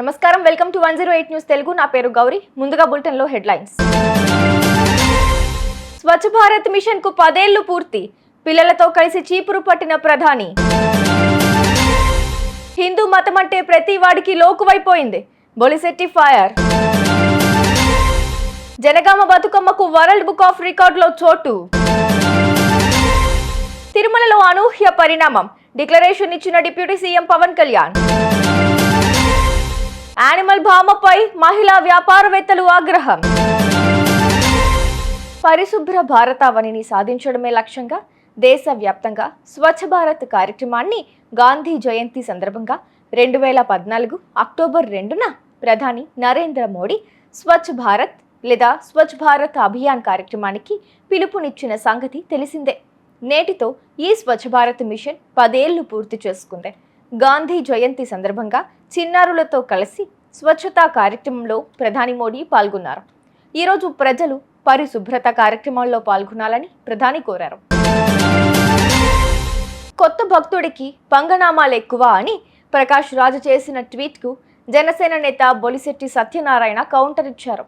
నమస్కారం. Welcome to one zero eight news Telugu. నా పేరు గౌరీ. ముందుగా బులెటిన్లో హెడ్లైన్స్. స్వచ్ఛ భారత్ మిషన్కు పదేళ్ళు పూర్తి. పిల్లలతో కలిసి చీపురు పట్టిన ప్రధాని. హిందూ మతం అంటే ప్రతి వాడికి లోకువైపోయింది. బొలిసెట్టి ఫైర్. జనగామ బతుకమ్మకు వరల్డ్ బుక్ ఆఫ్ రికార్డులో చోటు. తిరుమలలో అనూహ్య పరిణామం. డిక్లరేషన్ ఇచ్చిన deputy CM Pawan Kalyan. Animal భామపై మహిళా వ్యాపారవేత్తలు ఆగ్రహం. పరిశుభ్ర భారతావనిని సాధించడమే లక్ష్యంగా దేశవ్యాప్తంగా స్వచ్ఛ భారత్ కార్యక్రమాన్ని గాంధీ జయంతి సందర్భంగా రెండు వేల పద్నాలుగు అక్టోబర్ రెండున ప్రధాని నరేంద్ర మోడీ స్వచ్ఛ భారత్ లేదా స్వచ్ఛ భారత్ అభియాన్ కార్యక్రమానికి పిలుపునిచ్చిన సంగతి తెలిసిందే. నేటితో ఈ స్వచ్ఛ భారత్ మిషన్ పదేళ్ళు పూర్తి చేసుకుంది. గాంధీ జయంతి సందర్భంగా చిన్నారులతో కలిసి స్వచ్ఛతా కార్యక్రమంలో ప్రధాని మోడీ పాల్గొన్నారు. ఈరోజు ప్రజలు పరిశుభ్రత కార్యక్రమాల్లో పాల్గొనాలని ప్రధాని కోరారు. కొత్త భక్తుడికి పంగనామాలు ఎక్కువ అని ప్రకాష్ రాజు చేసిన ట్వీట్కు జనసేన నేత బొలిశెట్టి సత్యనారాయణ కౌంటర్ ఇచ్చారు.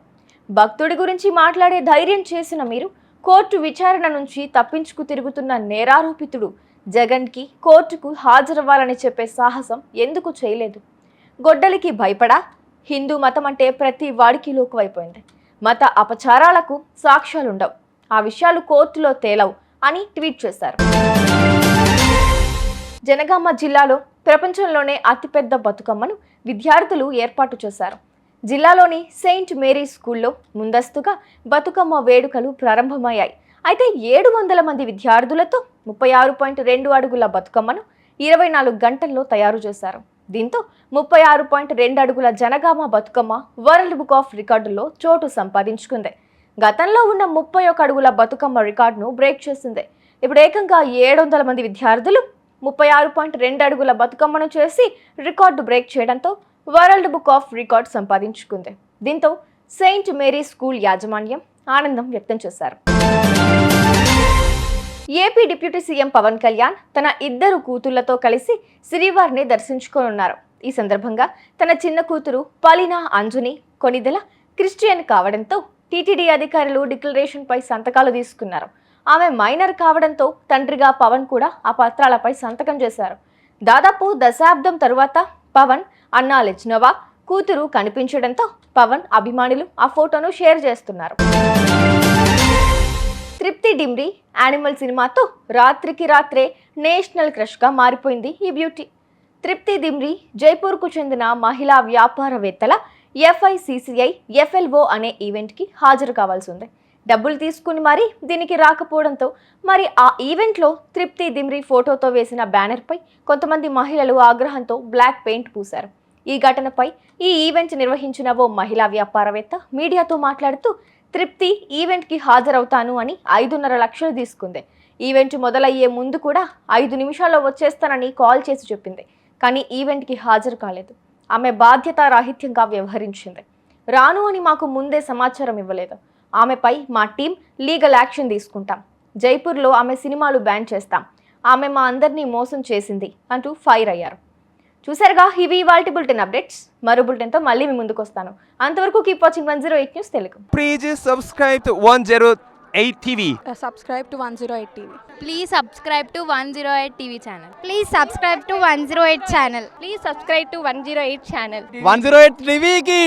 భక్తుడి గురించి మాట్లాడే ధైర్యం చేసిన మీరు కోర్టు విచారణ నుంచి తప్పించుకు తిరుగుతున్న నేరారోపితుడు జగన్కి కోర్టుకు హాజరవ్వాలని చెప్పే సాహసం ఎందుకు చేయలేదు? గొడ్డలికి భయపడా? హిందూ మతం అంటే ప్రతి వాడికి లోకువైపోయింది. మత అపచారాలకు సాక్ష్యాలుండవు. ఆ విషయాలు కోర్టులో తేలవు అని ట్వీట్ చేశారు. జనగామ జిల్లాలో ప్రపంచంలోనే అతిపెద్ద బతుకమ్మను విద్యార్థులు ఏర్పాటు చేశారు. జిల్లాలోని సెయింట్ మేరీ స్కూల్లో ముందస్తుగా బతుకమ్మ వేడుకలు ప్రారంభమయ్యాయి. అయితే ఏడు వందల మంది విద్యార్థులతో ముప్పై ఆరు పాయింట్ రెండు అడుగుల బతుకమ్మను ఇరవై నాలుగు గంటల్లో తయారు చేశారు. దీంతో ముప్పై ఆరు పాయింట్ రెండు అడుగుల Jangaon Bathukamma world book of రికార్డుల్లో చోటు సంపాదించుకుంది. గతంలో ఉన్న ముప్పై ఒక అడుగుల బతుకమ్మ రికార్డును బ్రేక్ చేసింది. ఇప్పుడు ఏకంగా ఏడు వందల మంది విద్యార్థులు ముప్పై ఆరు పాయింట్ రెండు అడుగుల బతుకమ్మను చేసి రికార్డు బ్రేక్ చేయడంతో వరల్డ్ బుక్ ఆఫ్ రికార్డ్ సంపాదించుకుంది. దీంతో సెయింట్ మేరీ స్కూల్ యాజమాన్యం ఆనందం వ్యక్తం చేశారు. AP deputy CM Pawan Kalyan తన ఇద్దరు కూతుళ్ళతో కలిసి శ్రీవారిని దర్శించుకోనున్నారు. ఈ సందర్భంగా తన చిన్న కూతురు పలినా అంజుని కొనిదెల క్రిస్టియన్ కావడంతో టీటీడీ అధికారులు డిక్లరేషన్పై సంతకాలు తీసుకున్నారు. ఆమె మైనర్ కావడంతో తండ్రిగా పవన్ కూడా ఆ పత్రాలపై సంతకం చేశారు. దాదాపు దశాబ్దం తరువాత పవన్ అన్నా లెచ్నోవా కూతురు కనిపించడంతో పవన్ అభిమానులు ఆ ఫోటోను షేర్ చేస్తున్నారు. తృప్తి డిమ్రి యానిమల్ సినిమాతో రాత్రికి రాత్రే నేషనల్ క్రష్గా మారిపోయింది ఈ బ్యూటీ. తృప్తి దిమ్రీ జైపూర్కు చెందిన మహిళా వ్యాపారవేత్తల ఎఫ్ఐసిసిఐ ఎఫ్ఎల్ఓ అనే ఈవెంట్కి హాజరు కావాల్సి ఉంది డబ్బులు తీసుకుని మరీ దీనికి రాకపోవడంతో మరి ఆ ఈవెంట్లో తృప్తి దిమ్రి ఫోటోతో వేసిన బ్యానర్పై కొంతమంది మహిళలు ఆగ్రహంతో బ్లాక్ పెయింట్ పూశారు. ఈ ఘటనపై ఈ ఈవెంట్ నిర్వహించిన ఓ మహిళా వ్యాపారవేత్త మీడియాతో మాట్లాడుతూ తృప్తి ఈవెంట్కి హాజరవుతాను అని ఐదున్నర లక్షలు తీసుకుంది. ఈవెంట్ మొదలయ్యే ముందు కూడా ఐదు నిమిషాల్లో వచ్చేస్తానని కాల్ చేసి చెప్పింది. కానీ ఈవెంట్కి హాజరు కాలేదు. ఆమె బాధ్యతారాహిత్యంగా వ్యవహరించింది. రాను అని మాకు ముందే సమాచారం ఇవ్వలేదు. ఆమెపై మా టీం లీగల్ యాక్షన్ తీసుకుంటాం. జైపూర్లో ఆమె సినిమాలు బ్యాన్ చేస్తాం. ఆమె మా అందరినీ మోసం చేసింది అంటూ ఫైర్ అయ్యారు. చూసారుగా ఇవి ఇవాళ బులెటిన్ అప్డేట్స్. మరో బులెటిన్తో మళ్ళీ మీ ముందుకు వస్తాను. అంతవరకు keep watching one zero eight news Telugu. Please subscribe to one zero eight TV subscribe to one zero eight TV please subscribe to one zero eight TV channel please subscribe to one zero eight channel please subscribe to one zero eight channel one zero eight టీవీకి